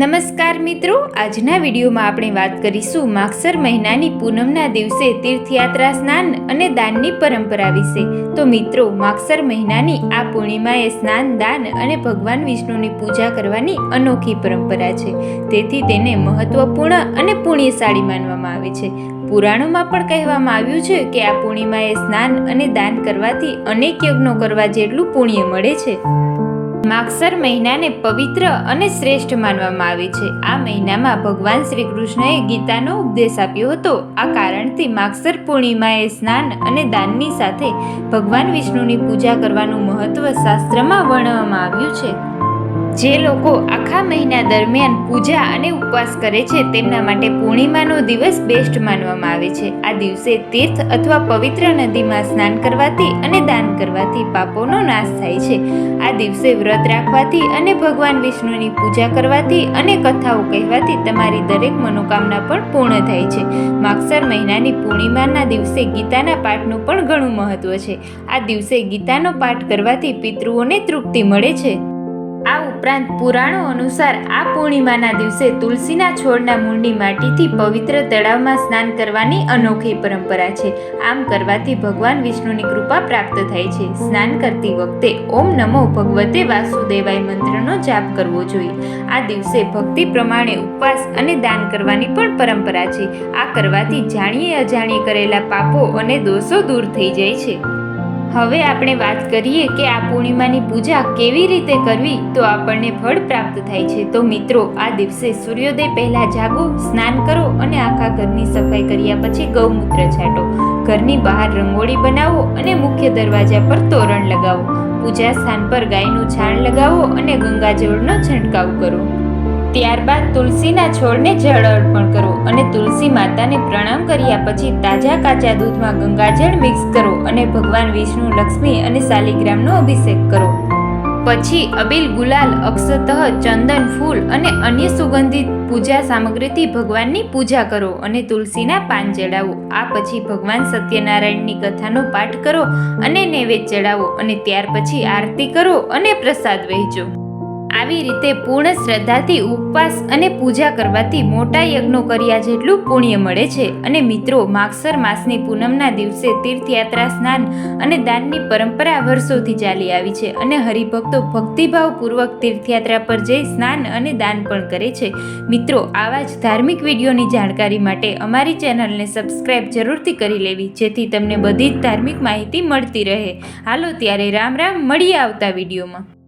નમસ્કાર મિત્રો, આજના વિડીયોમાં આપણે વાત કરીશું માગસર મહિનાની પૂનમના દિવસે તીર્થયાત્રા સ્નાન અને દાનની પરંપરા વિશે. તો મિત્રો, માગસર મહિનાની આ પૂર્ણિમાએ સ્નાન, દાન અને ભગવાન વિષ્ણુની પૂજા કરવાની અનોખી પરંપરા છે. તેથી તેને મહત્વપૂર્ણ અને પુણ્યશાળી માનવામાં આવે છે. પુરાણોમાં પણ કહેવામાં આવ્યું છે કે આ પૂર્ણિમાએ સ્નાન અને દાન કરવાથી અનેક યજ્ઞો કરવા જેટલું પુણ્ય મળે છે. માગસર મહિનાને પવિત્ર અને શ્રેષ્ઠ માનવામાં આવે છે. આ મહિનામાં ભગવાન શ્રી કૃષ્ણએ ગીતાનો ઉપદેશ આપ્યો હતો. આ કારણથી માગસર પૂર્ણિમાએ સ્નાન અને દાનની સાથે ભગવાન વિષ્ણુની પૂજા કરવાનું મહત્વ શાસ્ત્રમાં વર્ણવવામાં આવ્યું છે. જે લોકો આખા મહિના દરમિયાન પૂજા અને ઉપવાસ કરે છે, તેમના માટે પૂર્ણિમાનો દિવસ બેસ્ટ માનવામાં આવે છે. આ દિવસે તીર્થ અથવા પવિત્ર નદીમાં સ્નાન કરવાથી અને દાન કરવાથી પાપોનો નાશ થાય છે. આ દિવસે વ્રત રાખવાથી અને ભગવાન વિષ્ણુની પૂજા કરવાથી અને કથાઓ કહેવાથી તમારી દરેક મનોકામના પણ પૂર્ણ થાય છે. માગસર મહિનાની પૂર્ણિમાના દિવસે ગીતાના પાઠનું પણ ઘણું મહત્વ છે. આ દિવસે ગીતાનો પાઠ કરવાથી પિતૃઓને તૃપ્તિ મળે છે. ઉપરાંત પુરાણો અનુસાર આ પૂર્ણિમાના દિવસે તુલસીના છોડના મૂળની માટીથી પવિત્ર તળાવમાં સ્નાન કરવાની અનોખી પરંપરા છે. આમ કરવાથી ભગવાન વિષ્ણુની કૃપા પ્રાપ્ત થાય છે. સ્નાન કરતી વખતે ઓમ નમો ભગવતે વાસુદેવાય મંત્રનો જાપ કરવો જોઈએ. આ દિવસે ભક્તિ પ્રમાણે ઉપવાસ અને દાન કરવાની પણ પરંપરા છે. આ કરવાથી જાણીએ અજાણીએ કરેલા પાપો અને દોષો દૂર થઈ જાય છે. હવે આપણે વાત કરીએ કે આ પૂર્ણિમાની પૂજા કેવી રીતે કરવી, તો આપણને ફળ પ્રાપ્ત થાય છે. તો મિત્રો, આ દિવસે સૂર્યોદય પહેલા જાગો, સ્નાન કરો અને આખા ઘરની સફાઈ કર્યા પછી ગૌમૂત્ર છાંટો. ઘરની બહાર રંગોળી બનાવો અને મુખ્ય દરવાજા પર તોરણ લગાવો. પૂજા સ્થાન પર ગાયનું છાણ લગાવો અને ગંગાજળનો છંટકાવ કરો. ત્યારબાદ તુલસીના છોડને જળ અર્પણ કરો અને તુલસી માતાને પ્રણામ કર્યા પછી તાજા કાચા દૂધમાં ગંગાજળ મિક્સ કરો અને ભગવાન વિષ્ણુ, લક્ષ્મી અને શાલિગ્રામનો અભિષેક કરો. પછી અબીલ, ગુલાલ, અક્ષતઃ, ચંદન, ફૂલ અને અન્ય સુગંધિત પૂજા સામગ્રીથી ભગવાનની પૂજા કરો અને તુલસીના પાન ચડાવો. આ પછી ભગવાન સત્યનારાયણની કથાનો પાઠ કરો અને નૈવેદ્ય ચડાવો અને ત્યાર પછી આરતી કરો અને પ્રસાદ વહેંચો. આવી રીતે પૂર્ણ શ્રદ્ધાથી ઉપવાસ અને પૂજા કરવાથી મોટા યજ્ઞો કર્યા જેટલું પુણ્ય મળે છે. અને મિત્રો, માગસર માસની પૂનમના દિવસે તીર્થયાત્રા સ્નાન અને દાનની પરંપરા વર્ષોથી ચાલી આવી છે અને હરિભક્તો ભક્તિભાવપૂર્વક તીર્થયાત્રા પર જઈ સ્નાન અને દાન પણ કરે છે. મિત્રો, આવા જ ધાર્મિક વિડીયોની જાણકારી માટે અમારી ચેનલને સબસ્ક્રાઇબ જરૂરથી કરી લેવી, જેથી તમને બધી જ ધાર્મિક માહિતી મળતી રહે. હાલો, ત્યારે રામ રામ, મળીએ આવતા વિડીયોમાં.